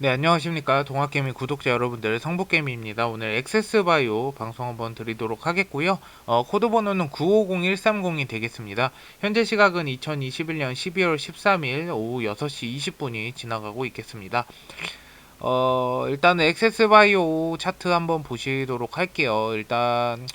네, 안녕하십니까. 동학개미 구독자 여러분들, 성북개미입니다. 오늘 액세스바이오 방송 한번 드리도록 하겠고요. 어, 코드 번호는 950130이 되겠습니다. 현재 시각은 2021년 12월 13일 오후 6시 20분이 지나가고 있겠습니다. 어, 일단은 액세스바이오 차트 한번 보시도록 할게요. 일단,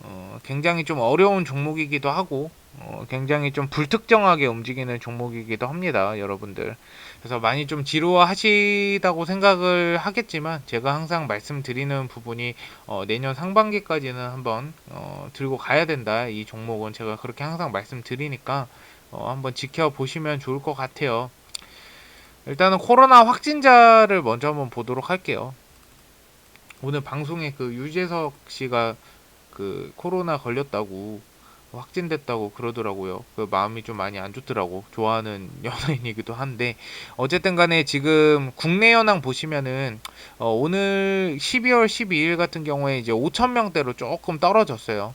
어, 굉장히 좀 어려운 종목이기도 하고, 어, 굉장히 좀 불특정하게 움직이는 종목이기도 합니다, 여러분들. 그래서 많이 좀 지루하시다고 생각을 하겠지만 제가 항상 말씀드리는 부분이 어, 내년 상반기까지는 한번 어, 들고 가야 된다. 이 종목은 제가 그렇게 항상 말씀드리니까 어, 한번 지켜보시면 좋을 것 같아요. 일단은 코로나 확진자를 먼저 한번 보도록 할게요. 오늘 방송에 그 유재석 씨가 그 코로나 걸렸다고 확진됐다고 그러더라고요. 그 마음이 좀 많이 안 좋더라고. 좋아하는 연예인이기도 한데 어쨌든 간에 지금 국내 연항 보시면은 어, 오늘 12월 12일 같은 경우에 이제 5천 명대로 조금 떨어졌어요.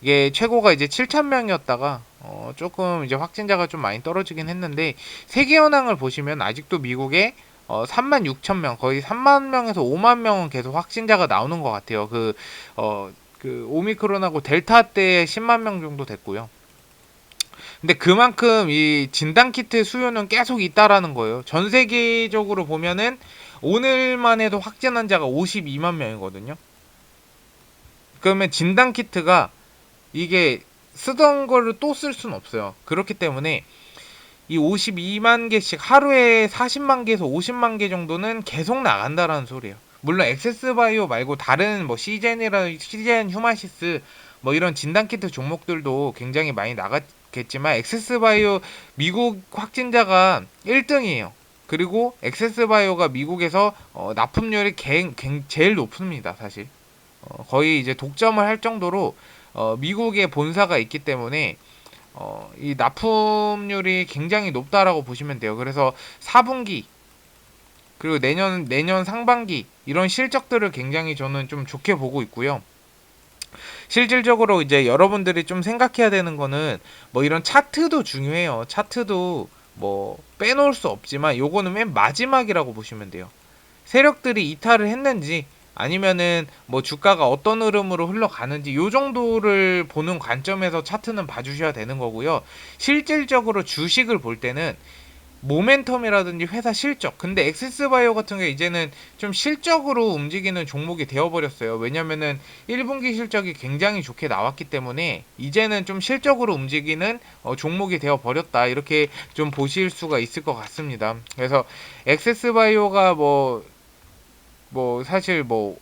이게 최고가 이제 7천 명이었다가 어, 조금 이제 확진자가 좀 많이 떨어지긴 했는데 세계 연항을 보시면 아직도 미국에 어, 3만 6천 명, 거의 3만 명에서 5만 명은 계속 확진자가 나오는 것 같아요. 그, 어, 그 오미크론하고 델타 때 10만 명 정도 됐고요. 근데 그만큼 이 진단 키트 수요는 계속 있다라는 거예요. 전 세계적으로 보면은 오늘만 해도 확진 환자가 52만 명이거든요. 그러면 진단 키트가 이게 쓰던 거를 또 쓸 수는 없어요. 그렇기 때문에 이 52만 개씩 하루에 40만 개에서 50만 개 정도는 계속 나간다라는 소리예요. 물론 엑세스바이오 말고 다른 뭐 시젠이라 시젠 휴마시스 뭐 이런 진단 키트 종목들도 굉장히 많이 나갔겠지만 엑세스바이오 미국 확진자가 1등이에요. 그리고 엑세스바이오가 미국에서 어, 납품률이 개, 개, 제일 높습니다, 사실. 어, 거의 이제 독점을 할 정도로 어, 미국에 본사가 있기 때문에 어, 이 납품률이 굉장히 높다라고 보시면 돼요. 그래서 4분기 그리고 내년 내년 상반기 이런 실적들을 굉장히 저는 좀 좋게 보고 있고요. 실질적으로 이제 여러분들이 좀 생각해야 되는 거는 뭐 이런 차트도 중요해요. 차트도 뭐 빼놓을 수 없지만 요거는 맨 마지막이라고 보시면 돼요. 세력들이 이탈을 했는지 아니면은 뭐 주가가 어떤 흐름으로 흘러가는지 요 정도를 보는 관점에서 차트는 봐주셔야 되는 거고요. 실질적으로 주식을 볼 때는 모멘텀이라든지 회사 실적. 근데 엑세스바이오 같은 게 이제는 좀 실적으로 움직이는 종목이 되어버렸어요. 왜냐면은 1분기 실적이 굉장히 좋게 나왔기 때문에 이제는 좀 실적으로 움직이는 어, 종목이 되어버렸다. 이렇게 좀 보실 수가 있을 것 같습니다. 그래서 엑세스바이오가 뭐, 뭐, 사실 뭐,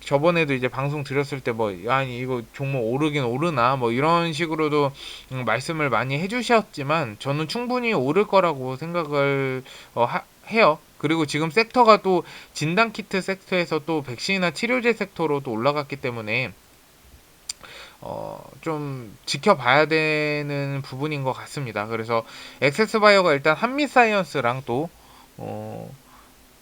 저번에도 이제 방송 드렸을 때 뭐 아니 이거 종목 오르긴 오르나 뭐 이런 식으로도 음, 말씀을 많이 해주셨지만 저는 충분히 오를 거라고 생각을 어, 하, 해요. 그리고 지금 섹터가 또 진단 키트 섹터에서 또 백신이나 치료제 섹터로 또 올라갔기 때문에 어, 좀 지켜봐야 되는 부분인 것 같습니다. 그래서 엑세스바이오가 일단 한미사이언스랑 또 어,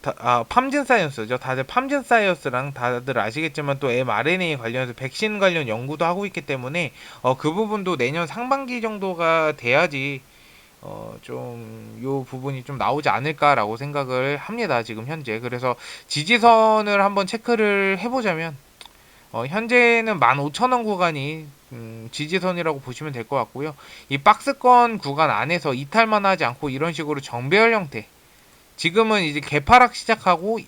다, 아, 팜진 사이언스죠. 다들 팜진 사이언스랑 다들 아시겠지만 또 mRNA 관련해서 백신 관련 연구도 하고 있기 때문에 어, 그 부분도 내년 상반기 정도가 돼야지 어, 좀 요 부분이 좀 나오지 않을까라고 생각을 합니다. 지금 현재. 그래서 지지선을 한번 체크를 해보자면 어, 현재는 15,000원 구간이 음, 지지선이라고 보시면 될 것 같고요. 이 박스권 구간 안에서 이탈만 하지 않고 이런 식으로 정배열 형태 지금은 이제 개파락 시작하고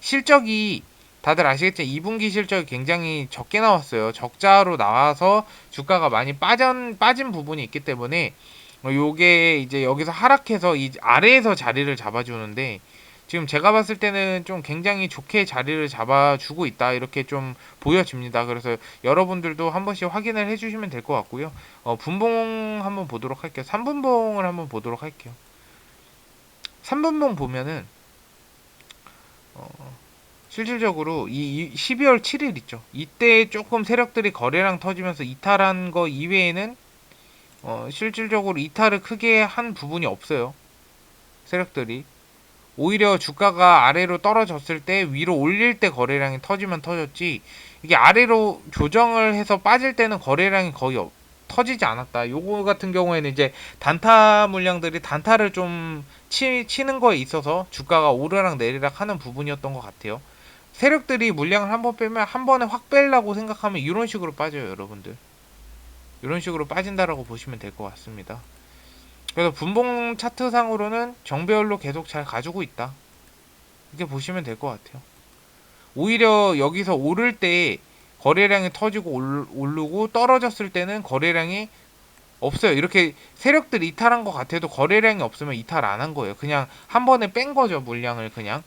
실적이 다들 아시겠죠? 2분기 실적이 굉장히 적게 나왔어요. 적자로 나와서 주가가 많이 빠진 빠진 부분이 있기 때문에 어, 요게 이제 여기서 하락해서 이 아래에서 자리를 잡아주는데 지금 제가 봤을 때는 좀 굉장히 좋게 자리를 잡아주고 있다 이렇게 좀 보여집니다. 그래서 여러분들도 한 번씩 확인을 해주시면 될 것 같고요. 어, 분봉 한번 보도록 할게요. 3분봉을 한번 보도록 할게요. 3분봉 보면은 어, 실질적으로 이 12월 7일 있죠. 이때 조금 세력들이 거래량 터지면서 이탈한 거 이외에는 어, 실질적으로 이탈을 크게 한 부분이 없어요. 세력들이 오히려 주가가 아래로 떨어졌을 때 위로 올릴 때 거래량이 터지면 터졌지 이게 아래로 조정을 해서 빠질 때는 거래량이 거의 없, 터지지 않았다. 요거 같은 경우에는 이제 단타 물량들이 단타를 좀 치, 치는 거에 있어서 주가가 오르락 내리락 하는 부분이었던 것 같아요. 세력들이 물량을 한 번 빼면 한 번에 확 빼려고 생각하면 이런 식으로 빠져요, 여러분들. 이런 식으로 빠진다라고 보시면 될 것 같습니다. 그래서 분봉 차트상으로는 정배열로 계속 잘 가지고 있다. 이렇게 보시면 될 것 같아요. 오히려 여기서 오를 때 거래량이 터지고 올- 오르고 떨어졌을 때는 거래량이 없어요. 이렇게 세력들이 이탈한 것 같아도 거래량이 없으면 이탈 안 한 거예요. 그냥 한 번에 뺀 거죠. 물량을 그냥.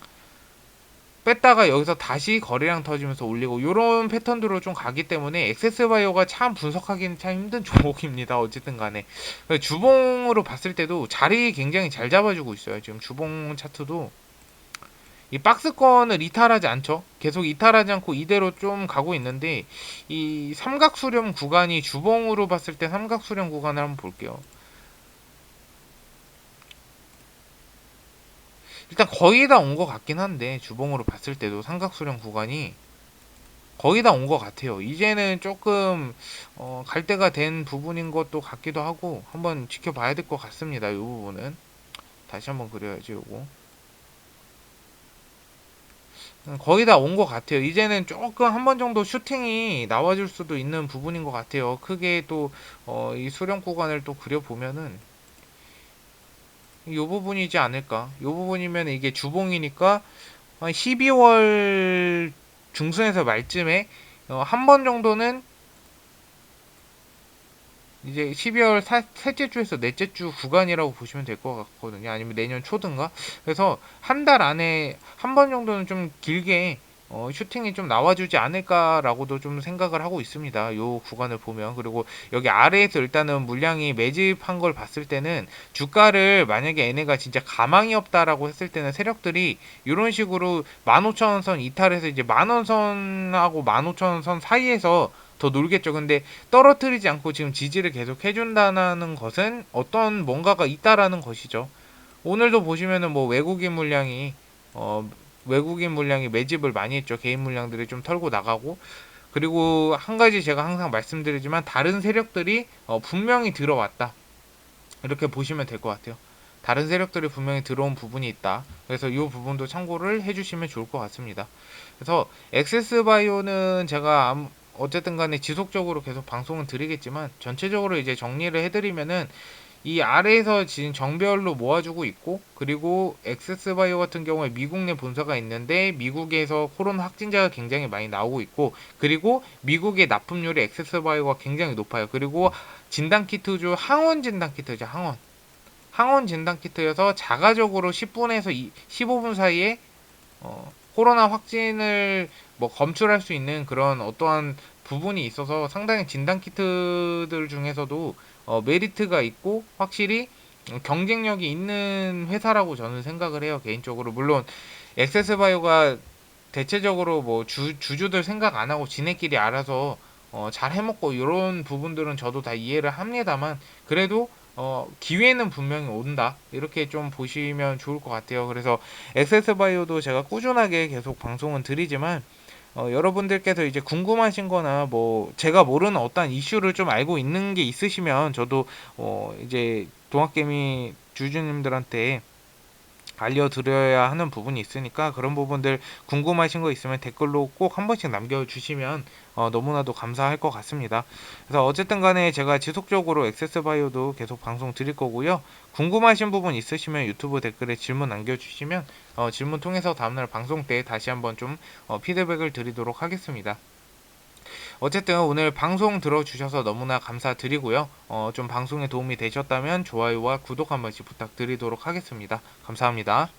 뺐다가 여기서 다시 거래량 터지면서 올리고 이런 패턴으로 좀 가기 때문에 액세스 바이오가 참 분석하기는 참 힘든 종목입니다. 어쨌든 간에 주봉으로 봤을 때도 자리 굉장히 잘 잡아주고 있어요. 지금 주봉 차트도 이 박스권을 이탈하지 않죠. 계속 이탈하지 않고 이대로 좀 가고 있는데 이 삼각수렴 구간이 주봉으로 봤을 때 삼각수렴 구간을 한번 볼게요. 일단 거의 다 온 것 같긴 한데 주봉으로 봤을 때도 삼각수렴 구간이 거의 다 온 것 같아요. 이제는 조금 어, 갈 때가 된 부분인 것도 같기도 하고 한번 지켜봐야 될 것 같습니다. 이 부분은 다시 한번 그려야지 요거. 음, 거의 다 온 것 같아요. 이제는 조금 한 번 정도 슈팅이 나와줄 수도 있는 부분인 것 같아요. 크게 또, 어, 이 수렴 구간을 또 그려보면은, 이 부분이지 않을까. 이 부분이면 이게 주봉이니까, 한 12월 중순에서 말쯤에, 어, 한 번 정도는, 이제 12월 사, 셋째 주에서 넷째 주 구간이라고 보시면 될 것 같거든요. 아니면 내년 초든가. 그래서 한 달 안에 한 번 정도는 좀 길게 어, 슈팅이 좀 나와주지 않을까라고도 좀 생각을 하고 있습니다. 요 구간을 보면 그리고 여기 아래에서 일단은 물량이 매집한 걸 봤을 때는 주가를 만약에 얘네가 진짜 가망이 없다라고 했을 때는 세력들이 이런 식으로 15,000원 선 이탈해서 이제 만원 선하고 15,000원 선 사이에서 더 놀겠죠. 근데 떨어뜨리지 않고 지금 지지를 계속 해준다는 것은 어떤 뭔가가 있다라는 것이죠. 오늘도 보시면은 뭐 외국인 물량이 어 외국인 물량이 매집을 많이 했죠. 개인 물량들이 좀 털고 나가고 그리고 한 가지 제가 항상 말씀드리지만 다른 세력들이 어 분명히 들어왔다. 이렇게 보시면 될 것 같아요. 다른 세력들이 분명히 들어온 부분이 있다. 그래서 이 부분도 참고를 해주시면 좋을 것 같습니다. 그래서 엑세스 바이오는 제가 어쨌든 간에 지속적으로 계속 방송은 드리겠지만 전체적으로 이제 정리를 해드리면은 이 아래에서 지금 정별로 모아주고 있고 그리고 엑세스바이오 같은 경우에 미국 내 본사가 있는데 미국에서 코로나 확진자가 굉장히 많이 나오고 있고 그리고 미국의 납품률이 엑세스바이오가 굉장히 높아요. 그리고 진단키트주 항원 진단키트죠. 항원. 항원 진단키트여서 자가적으로 10분에서 2, 15분 사이에 어, 코로나 확진을 뭐 검출할 수 있는 그런 어떠한 부분이 있어서 상당히 진단키트들 중에서도 어, 메리트가 있고 확실히 경쟁력이 있는 회사라고 저는 생각을 해요 개인적으로. 물론 엑세스바이오가 대체적으로 뭐 주, 주주들 생각 안 하고 지네끼리 알아서 어, 잘 해먹고 이런 부분들은 저도 다 이해를 합니다만 그래도 어, 기회는 분명히 온다. 이렇게 좀 보시면 좋을 것 같아요. 그래서 엑세스바이오도 제가 꾸준하게 계속 방송은 드리지만 어, 여러분들께서 이제 궁금하신 거나 뭐 제가 모르는 어떤 이슈를 좀 알고 있는 게 있으시면 저도 어, 이제 동학개미 주주님들한테 알려드려야 하는 부분이 있으니까 그런 부분들 궁금하신 거 있으면 댓글로 꼭 한 번씩 남겨주시면 어, 너무나도 감사할 것 같습니다. 그래서 어쨌든 간에 제가 지속적으로 액세스바이오도 계속 방송 드릴 거고요. 궁금하신 부분 있으시면 유튜브 댓글에 질문 남겨주시면 어, 질문 통해서 다음날 방송 때 다시 한번 좀 어, 피드백을 드리도록 하겠습니다. 어쨌든 오늘 방송 들어주셔서 너무나 감사드리고요. 어, 좀 방송에 도움이 되셨다면 좋아요와 구독 한 번씩 부탁드리도록 하겠습니다. 감사합니다.